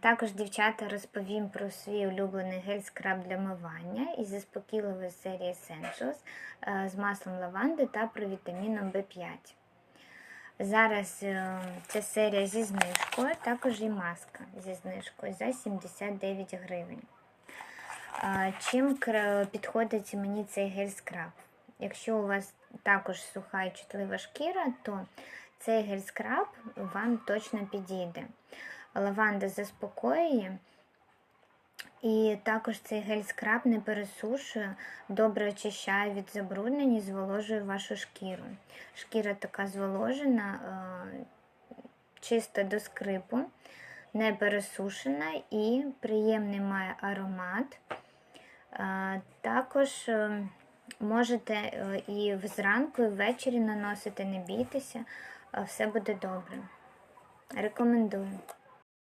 Також, дівчата, розповім про свій улюблений гель-скраб для мивання із заспокійливої серії Essentials е, з маслом лаванди та провітаміном В5. Зараз е, ця серія зі знижкою, також і маска зі знижкою за 79 гривень. Чим підходить мені цей гель-скраб? Якщо у вас також суха і чутлива шкіра, то цей гель-скраб вам точно підійде. Лаванда заспокоює, і також цей гель-скраб не пересушує, добре очищає від забруднень і зволожує вашу шкіру. Шкіра така зволожена, е, чиста до скрипу, не пересушена і приємний має аромат. Е, Також е, можете і зранку, і ввечері наносити, не бійтеся, все буде добре. Рекомендую.